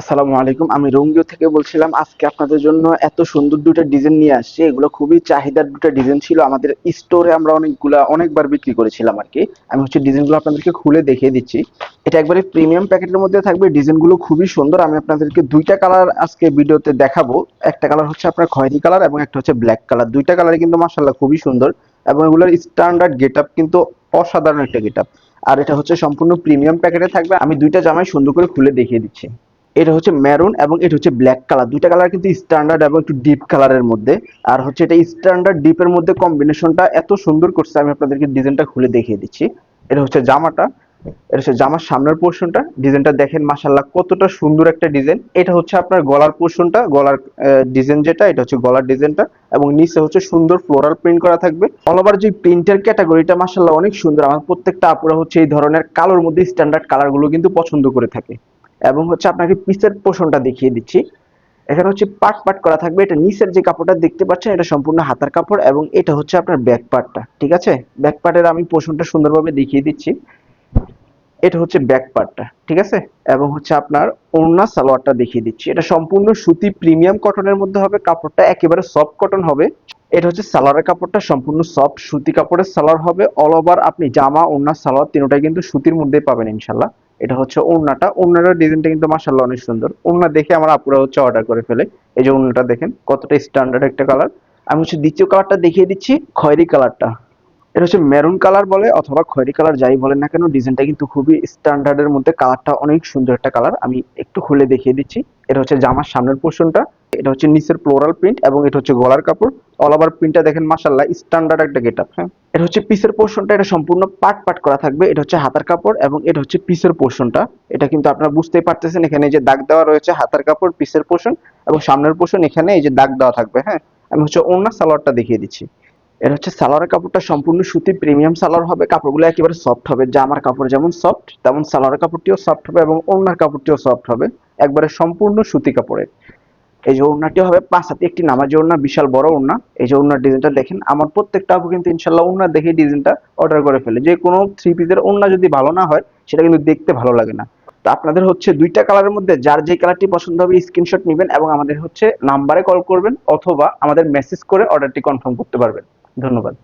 আসসালামু আলাইকুম। আমি রঙ্গিও থেকে বলছিলাম, আজকে আপনাদের জন্য এত সুন্দর দুটো ডিজাইন নিয়ে আসছি। এগুলো খুবই চাহিদার দুটো ডিজাইন ছিল। আমাদের স্টোরে আমরা অনেকগুলা, অনেকবার বিক্রি করেছিলাম আর কি আমি হচ্ছে ডিজাইনগুলো আপনাদেরকে খুলে দেখিয়ে দিচ্ছি। এটা একবারে প্রিমিয়াম প্যাকেটের মধ্যে থাকবে। ডিজাইনগুলো খুবই সুন্দর। আমি আপনাদেরকে দুইটা কালার আজকে ভিডিওতে দেখাবো। একটা কালার হচ্ছে আপনার খয়েরি কালার এবং একটা হচ্ছে ব্ল্যাক কালার দুইটা কালার কিন্তু মাসাল্লাহ খুবই সুন্দর এবং এগুলোর স্ট্যান্ডার্ড গেট আপ কিন্তু অসাধারণ একটা গেট আপ আর এটা হচ্ছে সম্পূর্ণ প্রিমিয়াম প্যাকেটে থাকবে। আমি দুইটা জামাই সুন্দর করে খুলে দেখিয়ে দিচ্ছি। এটা হচ্ছে মেরুন এবং এটা হচ্ছে ব্ল্যাক কালার দুইটা কালার কিন্তু স্ট্যান্ডার্ড এবং একটু ডিপ কালারের মধ্যে। আর হচ্ছে এটা স্ট্যান্ডার্ড ডিপের মধ্যে কম্বিনেশনটা এত সুন্দর করছে, আমি আপনাদেরকে ডিজাইনটা খুলে দেখিয়ে দিচ্ছি। এটা হচ্ছে জামাটা। এটা হচ্ছে জামার সামনের পোর্শনটা ডিজাইনটা দেখেন মাশাল্লাহ কতটা সুন্দর একটা ডিজাইন এটা হচ্ছে আপনার গলার পোর্শনটা গলার ডিজাইন যেটা, এটা হচ্ছে গলার ডিজাইনটা এবং নিচে হচ্ছে সুন্দর ফ্লোরাল প্রিন্ট করা থাকবে। অল ওভার যে প্রিন্টের ক্যাটাগরিটা মাশাল্লাহ অনেক সুন্দর। আমার প্রত্যেকটা আপুরা হচ্ছে এই ধরনের কালোর মধ্যে স্ট্যান্ডার্ড কালারগুলো কিন্তু পছন্দ করে থাকে। এবং হচ্ছে আপনাকে পিসের পোষণটা দেখিয়ে দিচ্ছি। এখানে হচ্ছে পাট পাট করা থাকবে। এটা নিচের যে কাপড়টা দেখতে পাচ্ছেন, এটা সম্পূর্ণ হাতার কাপড় এবং এটা হচ্ছে আপনার ব্যাক পার্টটা ঠিক আছে? ব্যাক পার্টের আমি পোষণটা সুন্দরভাবে দেখিয়ে দিচ্ছি। এটা হচ্ছে ব্যাক পার্টটা ঠিক আছে? এবং হচ্ছে আপনার ওড়না, সালোয়ারটা দেখিয়ে দিচ্ছি। এটা সম্পূর্ণ সুতি প্রিমিয়াম কটনের মধ্যে হবে। কাপড়টা একেবারে সফট কটন হবে। এটা হচ্ছে সালোয়ারের কাপড়টা, সম্পূর্ণ সফট সুতি কাপড়ের সালোয়ার হবে। অল ওভার আপনি জামা, ওড়না, সালোয়ার, তিনটাই কিন্তু সুতির মধ্যেই পাবেন ইনশাল্লাহ এটা হচ্ছে ওড়নাটা। ওড়নাটার ডিজাইনটা কিন্তু মাসাল্লাহ অনেক সুন্দর। ওড়না দেখে আমার আপুরা হচ্ছে অর্ডার করে ফেলে। এই যে ওড়নাটা দেখেন, কতটা স্ট্যান্ডার্ড একটা কালার আমি হচ্ছে দ্বিতীয় কালারটা দেখিয়ে দিচ্ছি, খয়েরি কালারটা এটা হচ্ছে মেরুন কালার বলে, অথবা খয়েরি কালার যাই বলেন না কেন ডিজাইনটা কিন্তু খুবই স্ট্যান্ডার্ডের মধ্যে কালারটা অনেক সুন্দর একটা কালার আমি একটু খুলে দেখিয়ে দিচ্ছি। এটা হচ্ছে জামার সামনের পোর্শনটা এটা হচ্ছে নিচের ফ্লোরাল প্রিন্ট এবং এটা হচ্ছে গলার কাপড়। অল ওভার প্রিন্টটা দেখেন মাসাল্লাহ স্ট্যান্ডার্ড একটা গেট আপ হ্যাঁ? এটা হচ্ছে পিসের পোর্শনটা এটা সম্পূর্ণ পাট পাট করা থাকবে। এটা হচ্ছে হাতার কাপড় এবং এটা হচ্ছে পিসের পোর্শনটা এটা কিন্তু আপনারা বুঝতেই পারতেছেন, এখানে যে দাগ দেওয়া রয়েছে হাতার কাপড় পিসের পোর্শন এবং সামনের পোর্শন এখানে এই যে দাগ দেওয়া থাকবে হ্যাঁ? আমি হচ্ছে অন্য সালোয়ারটা দেখিয়ে দিচ্ছি। এটা হচ্ছে সালোয়ারের কাপড়টা সম্পূর্ণ সুতি প্রিমিয়াম সালোয়ার হবে, কাপড়গুলো একেবারে সফট হবে, জামার কাপড় যেমন সফট তেমন সালোয়ারের কাপড়টিও সফট হবে এবং ওড়নার কাপড়টিও সফট হবে, একবারে সম্পূর্ণ সুতি কাপড়ের। এই যে ওড়নাটি হবে পাঁচ হাতে একটি নামাজ ওড়না, বিশাল বড় ওড়না। এই যে ওড়নার ডিজাইনটা দেখেন, আমার প্রত্যেকটা আপু কিন্তু ইনশাল্লাহ ওড়না দেখে ডিজাইনটা অর্ডার করে ফেলে। যে কোনো থ্রি পিসের ওড়না যদি ভালো না হয়, সেটা কিন্তু দেখতে ভালো লাগে না। তো আপনাদের হচ্ছে দুইটা কালারের মধ্যে যার যে কালারটি পছন্দ হবে স্ক্রিনশট নেবেন এবং আমাদের হচ্ছে নাম্বারে কল করবেন অথবা আমাদের মেসেজ করে অর্ডারটি কনফার্ম করতে পারবেন। ধন্যবাদ।